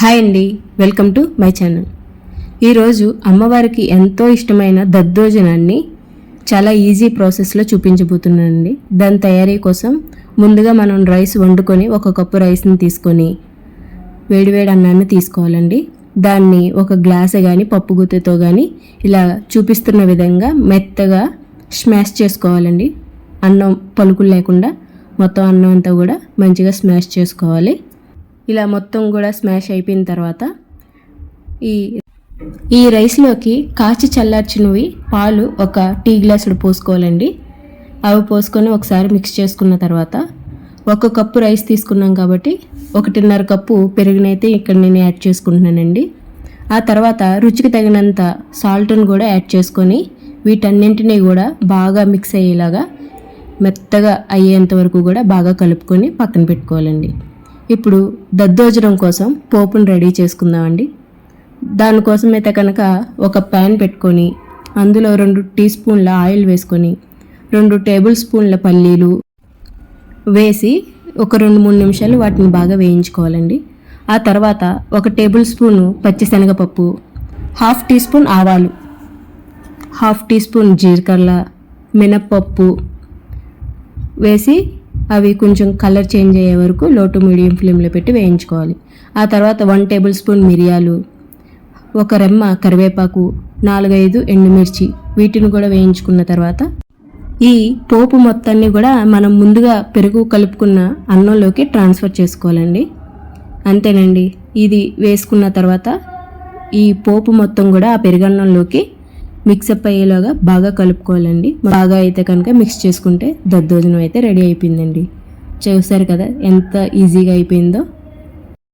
Hi అండి welcome to my channel. ఈరోజు అమ్మవారికి ఎంతో ఇష్టమైన దద్దోజనాన్ని చాలా ఈజీ ప్రాసెస్లో చూపించబోతున్నానండి. దాని తయారీ కోసం ముందుగా మనం రైస్ వండుకొని ఒక కప్పు రైస్ని తీసుకొని వేడివేడి అన్నాన్ని తీసుకోవాలండి. దాన్ని ఒక గ్లాస్ కానీ పప్పు గుత్తితో కానీ ఇలా చూపిస్తున్న విధంగా మెత్తగా స్మాష్ చేసుకోవాలండి. అన్నం పలుకులు లేకుండా మొత్తం అన్నం అంతా కూడా మంచిగా స్మాష్ చేసుకోవాలి. ఇలా మొత్తం కూడా స్మాష్ అయిపోయిన తర్వాత ఈ ఈ రైస్లోకి కాచి చల్లార్చినవి పాలు ఒక టీ గ్లాసుడు పోసుకోవాలండి. అవి పోసుకొని ఒకసారి మిక్స్ చేసుకున్న తర్వాత ఒక కప్పు రైస్ తీసుకున్నాం కాబట్టి ఒకటిన్నర కప్పు పెరుగునైతే ఇక్కడ నేను యాడ్ చేసుకుంటున్నానండి. ఆ తర్వాత రుచికి తగినంత సాల్ట్ని కూడా యాడ్ చేసుకొని వీటన్నింటినీ కూడా బాగా మిక్స్ అయ్యేలాగా మెత్తగా అయ్యేంత వరకు కూడా బాగా కలుపుకొని పక్కన పెట్టుకోవాలండి. ఇప్పుడు దద్దోజనం కోసం పోపును రెడీ చేసుకుందామండి. దానికోసమైతే కనుక ఒక ప్యాన్ పెట్టుకొని అందులో రెండు టీ స్పూన్ల ఆయిల్ వేసుకొని రెండు టేబుల్ స్పూన్ల పల్లీలు వేసి ఒక రెండు మూడు నిమిషాలు వాటిని బాగా వేయించుకోవాలండి. ఆ తర్వాత ఒక టేబుల్ స్పూను పచ్చిశనగపప్పు హాఫ్ టీ స్పూన్ ఆవాలు హాఫ్ టీ స్పూన్ జీలకర్ర మినప్పప్పు వేసి అవి కొంచెం కలర్ చేంజ్ అయ్యే వరకు లో టు మీడియం ఫ్లేమ్లో పెట్టి వేయించుకోవాలి. ఆ తర్వాత వన్ టేబుల్ స్పూన్ మిరియాలు ఒక రెమ్మ కరివేపాకు నాలుగైదు ఎండుమిర్చి వీటిని కూడా వేయించుకున్న తర్వాత ఈ పోపు మొత్తాన్ని కూడా మనం ముందుగా పెరుగు కలుపుకున్న అన్నంలోకి ట్రాన్స్ఫర్ చేసుకోవాలండి. అంతేనండి. ఇది వేసుకున్న తర్వాత ఈ పోపు మొత్తం కూడా ఆ పెరుగన్నంలోకి మిక్సప్ అయ్యేలాగా బాగా కలుపుకోవాలండి. బాగా అయితే కనుక మిక్స్ చేసుకుంటే దద్దోజనం అయితే రెడీ అయిపోయిందండి. చూసారు కదా ఎంత ఈజీగా అయిపోయిందో?